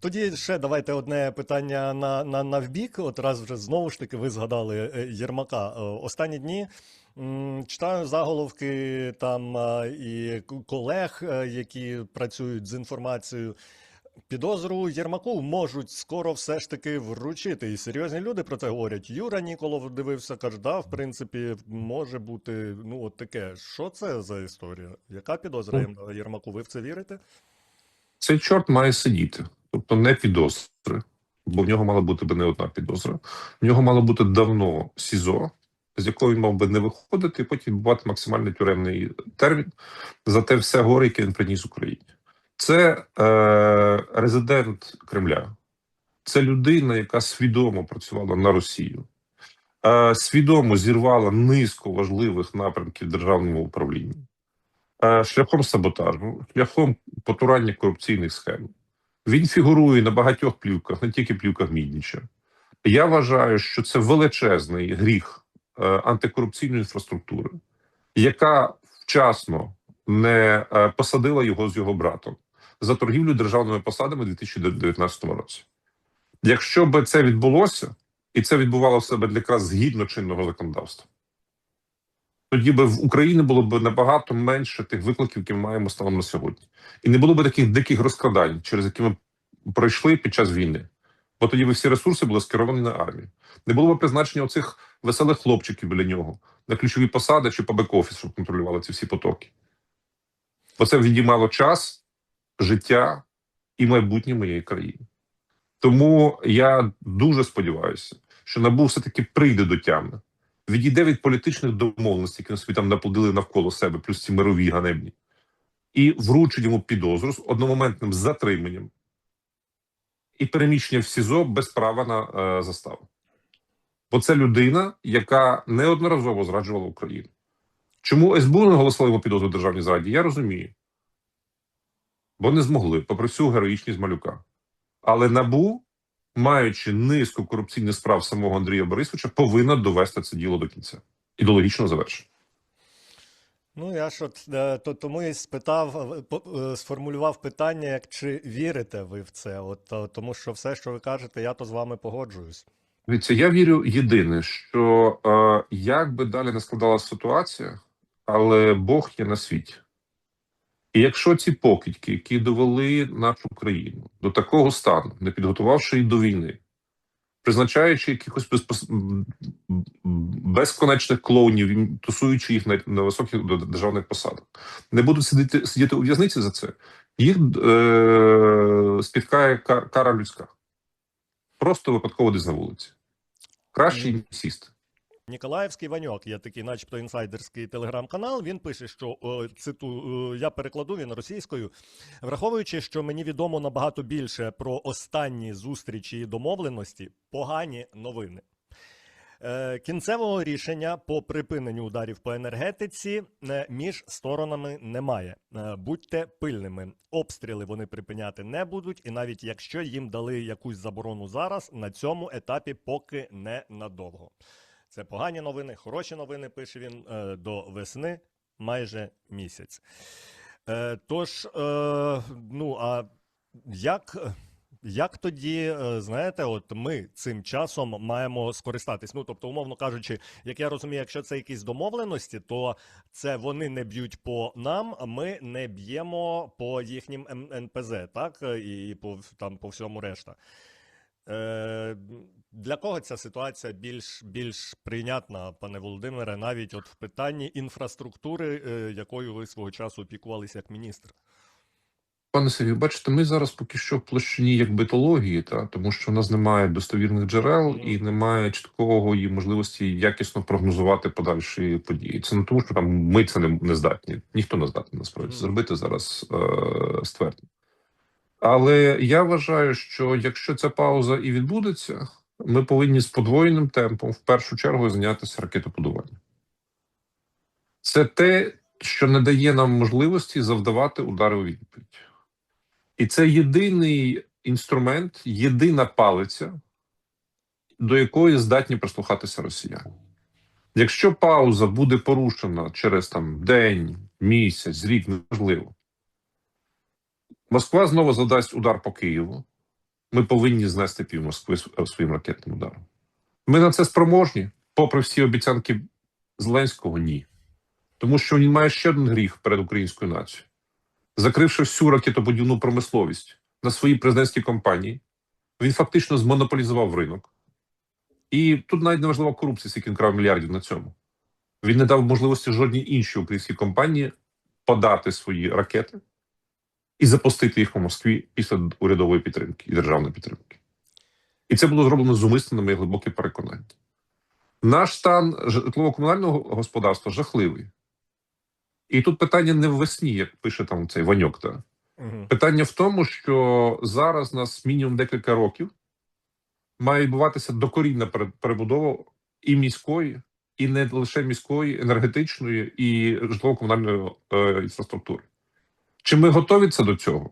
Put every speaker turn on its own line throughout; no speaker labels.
Тоді ще давайте одне питання на, на, на вбік. От раз вже знову ж таки ви згадали е, Єрмака. Е, Останні дні читаю заголовки там і колег, е, які працюють з інформацією. Підозру Єрмаку можуть скоро все ж таки вручити. І серйозні люди про це говорять. Юра Ніколов дивився, каже, да, в принципі, може бути ну от таке. Що це за історія? Яка підозра Єрмаку? Ви в це вірите?
Цей чорт має сидіти, тобто не підозри, бо в нього мала бути би не одна підозра. В нього мало бути давно СІЗО, з якого він мав би не виходити, і потім відбувати максимальний тюремний термін за те все горе, яке він приніс Україні. Це е, резидент Кремля, це людина, яка свідомо працювала на Росію, е, свідомо зірвала низку важливих напрямків державного управління. Е, шляхом саботажу, шляхом потурання корупційних схем. Він фігурує на багатьох плівках, не тільки плівках Мідніча. Я вважаю, що це величезний гріх е, антикорупційної інфраструктури, яка вчасно не е, посадила його з його братом за торгівлю державними посадами у 2019 році. Якщо би це відбулося, і це відбувало в себе якраз згідно чинного законодавства, тоді би в Україні було б набагато менше тих викликів, які ми маємо станом на сьогодні, і не було б таких диких розкрадань, через які ми пройшли під час війни. Бо тоді би всі ресурси були скеровані на армію. Не було б призначення оцих веселих хлопчиків біля нього на ключові посади чи по бек-офіс, щоб контролювали ці всі потоки. Бо це відіймало час, життя і майбутнє моєї країни. Тому я дуже сподіваюся, що НАБУ все-таки прийде до тями, відійде від політичних домовленостей, які на собі там наплодили навколо себе, плюс ці мирові ганебні, і вручить йому підозру з одномоментним затриманням і переміщення в СІЗО без права на е, заставу. Бо це людина, яка неодноразово зраджувала Україну. Чому СБУ не оголосила йому підозру в державній зраді? Я розумію. Бо не змогли, попри всю героїчність малюка. Але НАБУ, маючи низку корупційних справ самого Андрія Борисовича, повинна довести це діло до кінця і до логічного завершення.
Ну, я ж от е, то, тому і спитав, е, е, сформулював питання, як чи вірите ви в це? От тому, що все, що ви кажете, я то з вами погоджуюсь.
Дивіться, я вірю єдине, що е, як би далі не складалася ситуація, але Бог є на світі. І якщо ці покидьки, які довели нашу країну до такого стану, не підготувавши її до війни, призначаючи якихось безконечних клоунів, тусуючи їх на, на високих державних посадах, не будуть сидіти, сидіти у в'язниці за це, їх е- спіткає кара людська. Просто випадково десь на вулиці. Краще їм сісти.
Ніколаївський Ваньок є такий, начебто, інсайдерський телеграм-канал. Він пише, що циту, я перекладу він російською, враховуючи, що мені відомо набагато більше про останні зустрічі і домовленості, погані новини. Е, Кінцевого рішення по припиненню ударів по енергетиці е, між сторонами немає. Е, Будьте пильними. Обстріли вони припиняти не будуть, і навіть якщо їм дали якусь заборону зараз, на цьому етапі поки не надовго. Це погані новини, хороші новини, пише він е, до весни майже місяць. Е, Тож, е, ну а як. Як тоді, знаєте, от ми цим часом маємо скористатись? Ну, тобто, умовно кажучи, як я розумію, якщо це якісь домовленості, то це вони не б'ють по нам, а ми не б'ємо по їхнім М- НПЗ, так? І по там по всьому решта. Е, для кого ця ситуація більш, більш прийнятна, пане Володимире, навіть от в питанні інфраструктури, е, якою ви свого часу опікувалися як міністр?
Пане Сергію, бачите, ми зараз поки що в площині як битології, та тому що в нас немає достовірних джерел і немає чіткого і можливості якісно прогнозувати подальші події. Це не тому, що там ми це не, не здатні. Ніхто не здатний насправді зробити зараз е, ствердно. Але я вважаю, що якщо ця пауза і відбудеться, ми повинні з подвоєним темпом в першу чергу зайнятися ракетоподуванням. Це те, що не дає нам можливості завдавати удари у відповідь. І це єдиний інструмент, єдина палиця, до якої здатні прислухатися росіяни. Якщо пауза буде порушена через там день, місяць, рік, неважливо, Москва знову задасть удар по Києву, ми повинні знести пів Москви своїм ракетним ударом. Ми на це спроможні, попри всі обіцянки Зеленського, ні. Тому що він має ще один гріх перед українською нацією. Закривши всю ракетобудівну промисловість на своїй президентській компанії, він фактично змонополізував ринок. І тут навіть не важлива корупція, скільки він крав мільярдів на цьому. Він не дав можливості жодній іншій українській компанії подати свої ракети і запустити їх по Москві після урядової підтримки і державної підтримки. І це було зроблено зумисно на моє глибоке переконання. Наш стан житлово-комунального господарства жахливий. І тут питання не в весні, як пише там цей Ваньок. Та.
Мгм.
Питання в тому, що зараз у нас мінімум декілька років має відбуватися докорінна пере- перебудова і міської, і не лише міської, енергетичної і житлово-комунальної е, інфраструктури. Чи ми готові це до цього?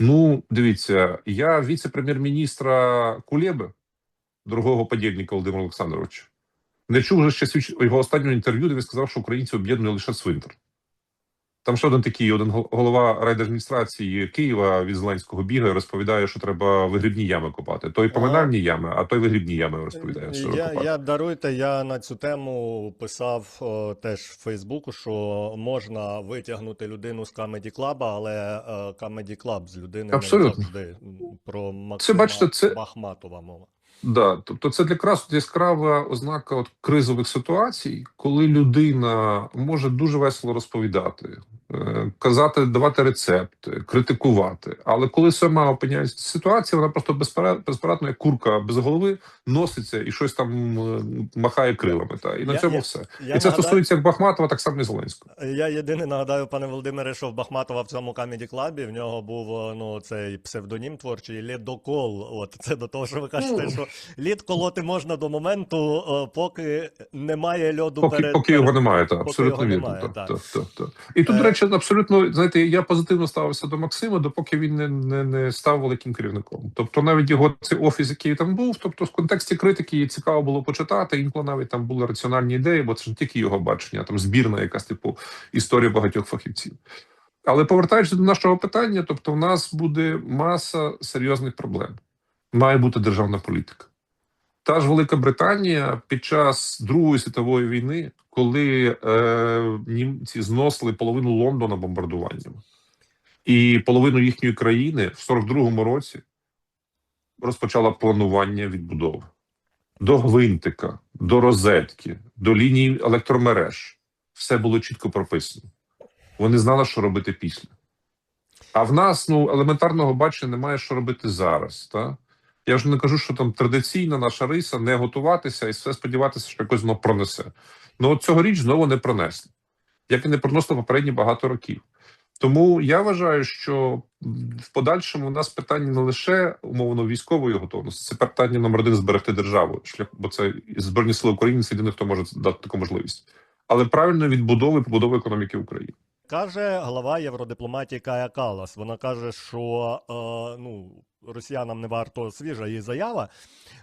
Ну, дивіться, я віце-прем'єр-міністра Кулєби, другого подільника Володимира Олександровича, не чув вже ще його останнього інтерв'ю, де він сказав, що українці об'єднує лише цвинтар. Там ще один такий, один голова райдержадміністрації Києва від Зеленського бігає, розповідає, що треба вигрібні ями копати. Той поминальні ями, а той вигрібні ями розповідає. Що
Я,
копати.
я даруйте, я на цю тему писав о, теж в Фейсбуку, що можна витягнути людину з Comedy Club, але е, Comedy Club з людини
Абсолютно.
не завжди про Максима
бачите, це-
Бахматова мова.
Да, тобто це якраз яскрава ознака от кризових ситуацій, коли людина може дуже весело розповідати, е, казати, давати рецепти, критикувати. Але коли сама опиняється в ситуації, вона просто безпора- як курка без голови, носиться і щось там е, махає крилами. Та і на
Я-
цьому
я-
все.
Я
і це
нагадаю-
стосується як Бахматова, так само і Зеленського.
Я єдине нагадаю, пане Володимире, що в Бахматова в цьому камеді клабі в нього був ну цей псевдонім творчий лідокол. От це до того, що ви кажете,
Ну.
що лід колоти можна до моменту, поки немає льоду
Поки,
перед
поки його немає, так, абсолютно
його
вірно.
немає,
так,
так.
так, так. І тут,
Е.
до речі, абсолютно, знаєте, я позитивно ставився до Максима, допоки він не, не, не став великим керівником. Тобто, навіть його цей офіс, який там був, тобто, в контексті критики її цікаво було почитати. Інколи навіть там були раціональні ідеї, бо це ж не тільки його бачення, а там збірна якась типу історія багатьох фахівців. Але повертаючись до нашого питання, тобто, в нас буде маса серйозних проблем. Має бути державна політика. Та ж Велика Британія під час Другої світової війни, коли е, німці зносили половину Лондона бомбардуванням, і половину їхньої країни в 42-му році розпочала планування відбудови до гвинтика, до розетки, до лінії електромереж. Все було чітко прописано. Вони знали, що робити після. А в нас ну елементарного бачення немає, що робити зараз. Та? Я вже не кажу, що там традиційна наша риса не готуватися і все сподіватися, що якось воно пронесе. Ну от цьогоріч знову не пронесли, як і не пронесло попередні багато років. Тому я вважаю, що в подальшому у нас питання не лише умовно військової готовності, це питання номер один зберегти державу. Шлях, бо це збройні сили України це єдине, хто може дати таку можливість, але правильної відбудови побудови економіки України.
Каже глава євродипломатії Кая Калас. Вона каже, що е, ну, росіянам не варто свіжа її заява.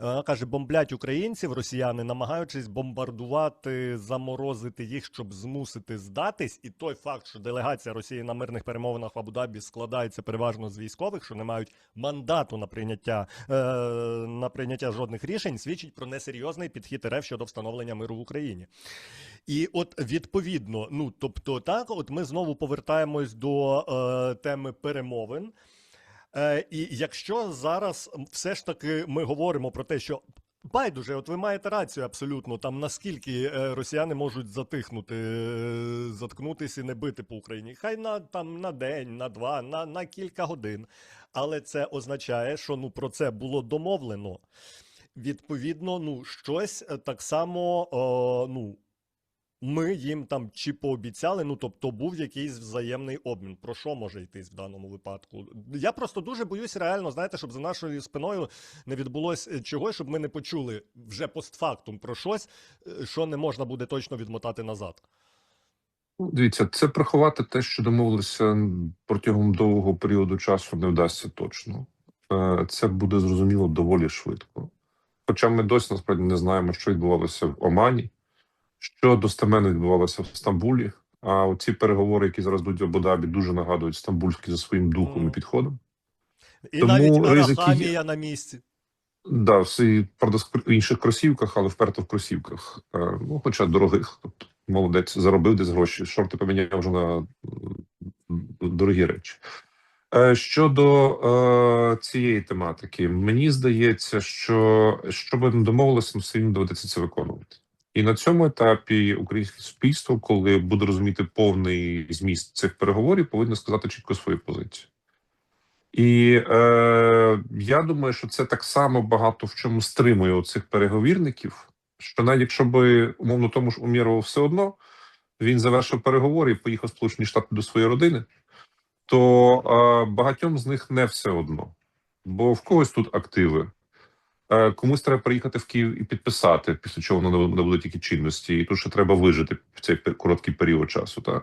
Е, каже, бомблять українців, росіяни, намагаючись бомбардувати, заморозити їх, щоб змусити здатись. І той факт, що делегація Росії на мирних перемовинах в Абу-Дабі складається переважно з військових, що не мають мандату на прийняття, е, на прийняття жодних рішень, свідчить про несерйозний підхід РФ щодо встановлення миру в Україні. І от відповідно, ну тобто, так, от ми знову повертаємось до е, теми перемовин. Е, і якщо зараз все ж таки ми говоримо про те, що байдуже, от ви маєте рацію абсолютно, там наскільки е, росіяни можуть затихнути, е, заткнутися і не бити по Україні, хай на там на день, на два, на, на кілька годин. Але це означає, що ну про це було домовлено. Відповідно, ну щось е, так само, е, ну ми їм там чи пообіцяли, ну тобто був якийсь взаємний обмін. Про що може йтись в даному випадку? Я просто дуже боюсь реально, знаєте, щоб за нашою спиною не відбулось е, чогось, щоб ми не почули вже постфактум про щось, е, що не можна буде точно відмотати назад.
Ну, Дивіться, це приховати те, що домовилися протягом довгого періоду часу, не вдасться точно. Е, Це буде зрозуміло доволі швидко. Хоча ми досі насправді не знаємо, що відбувалося в Омані, що достеменно відбувалося в Стамбулі. А ці переговори, які зараз йдуть в Абу-Дабі, дуже нагадують стамбульські за своїм духом і підходом.
І
Тому
навіть
ризики є.
На місці.
Да, всі правда в інших кросівках, але вперто в кросівках. Е, Ну, хоча дорогих. Тобто, молодець, заробив десь гроші. Шорти поміняв вже на дорогі речі. Е, Щодо е, цієї тематики, мені здається, що що би не домовилося, все рівно доведеться це виконувати. І на цьому етапі українське суспільство, коли буде розуміти повний зміст цих переговорів, повинно сказати чітко свою позицію. І е, я думаю, що це так само багато в чому стримує цих переговірників. Що навіть якщо би умовно тому ж Умєрову все одно він завершив переговори і поїхав Сполучені Штати до своєї родини, то е, багатьом з них не все одно. Бо в когось тут активи, комусь треба приїхати в Київ і підписати, після чого воно не буде тільки чинності, і тут ще треба вижити в цей короткий період часу. Та.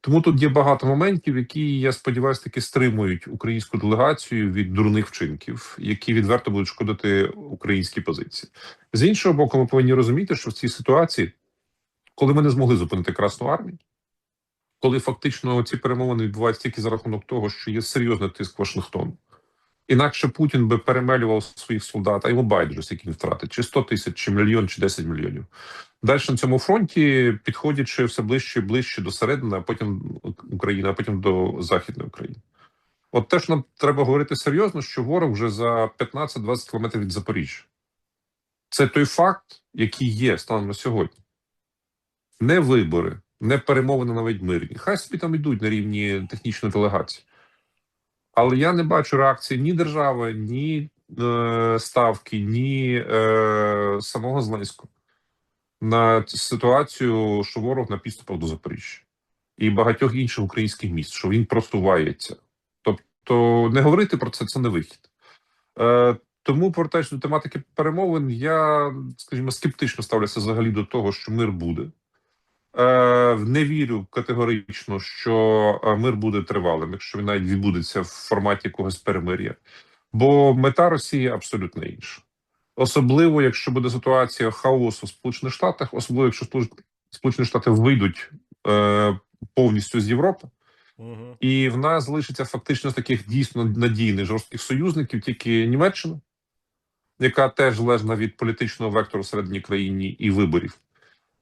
Тому тут є багато моментів, які я сподіваюся, таки стримують українську делегацію від дурних вчинків, які відверто будуть шкодити українській позиції. З іншого боку, ми повинні розуміти, що в цій ситуації, коли ми не змогли зупинити Красну армію, коли фактично ці перемовини відбуваються тільки за рахунок того, що є серйозний тиск Вашингтону. Інакше Путін би перемелював своїх солдат, а йому байдуже, скільки він втратить, чи 100 тисяч, чи мільйон, чи 10 мільйонів. Далі на цьому фронті, підходячи все ближче і ближче до середини, а потім України, а потім до Західної України. От теж нам треба говорити серйозно, що ворог вже за 15-20 кілометрів від Запоріжжя. Це той факт, який є станом на сьогодні. Не вибори, не перемовини навіть мирні. Хай собі там йдуть на рівні технічної делегації. Але я не бачу реакції ні держави, ні е, ставки, ні е, самого Зеленського на ситуацію, що ворог на підступах до Запоріжжя і багатьох інших українських міст, що він просувається. Тобто, не говорити про це це не вихід. Е, тому, повертаючись до тематики перемовин, я, скажімо, скептично ставлюся взагалі до того, що мир буде. Е, не вірю категорично, що е, мир буде тривалим, якщо він навіть відбудеться в форматі якогось перемир'я. Бо мета Росії абсолютно інша. Особливо, якщо буде ситуація хаосу в Сполучених Штатах, особливо якщо Сполуч- Сполучені Штати вийдуть е, повністю з Європи,
Угу.
і в нас залишиться фактично з таких дійсно надійних жорстких союзників тільки Німеччина, яка теж залежна від політичного вектору всередині країни і виборів.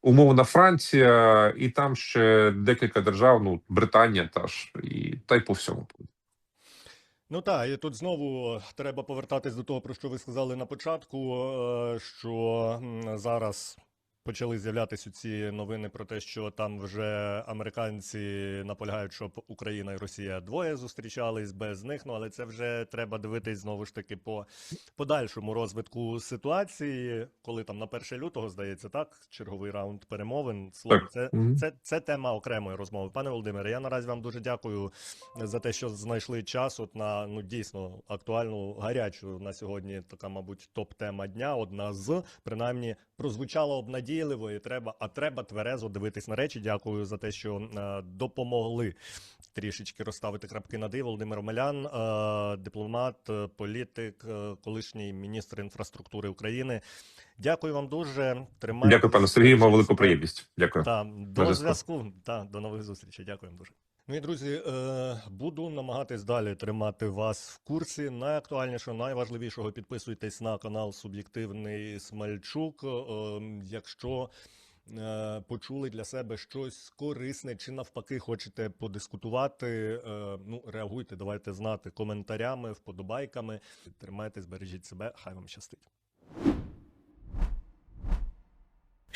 Умовна Франція, і там ще декілька держав, ну Британія та ж і та й по всьому.
Ну так, і тут знову треба повертатись до того, про що ви сказали на початку, що зараз почали з'являтися ці новини про те, що там вже американці наполягають, щоб Україна і Росія двоє зустрічались без них. Ну але це вже треба дивитись знову ж таки по подальшому розвитку ситуації, коли там на 1 лютого здається так, черговий раунд перемовин. Слово, це, це, це тема окремої розмови. Пане Володимире, я наразі вам дуже дякую за те, що знайшли час от на ну дійсно актуальну гарячу на сьогодні. Така, мабуть, топ-тема дня. Одна з принаймні прозвучала обнадійливо, і треба, а треба тверезо дивитись на речі. Дякую за те, що е, допомогли трішечки розставити крапки на «і». Володимир Омелян, е, дипломат, е, політик, е, колишній міністр інфраструктури України. Дякую вам дуже. Тримаю.
Дякую, пане Сергію. Мав велику приємність. Дякую.
Та, до
зв'язку.
зв'язку. Та, до нових зустрічей. вам дуже. Ну і друзі, е, буду намагатись далі тримати вас в курсі найактуальнішого, найважливішого. Підписуйтесь на канал Суб'єктивний Смальчук. Е, якщо е, почули для себе щось корисне чи навпаки хочете подискутувати, ну реагуйте, давайте знати коментарями, вподобайками. Тримайтесь, бережіть себе, хай вам щастить.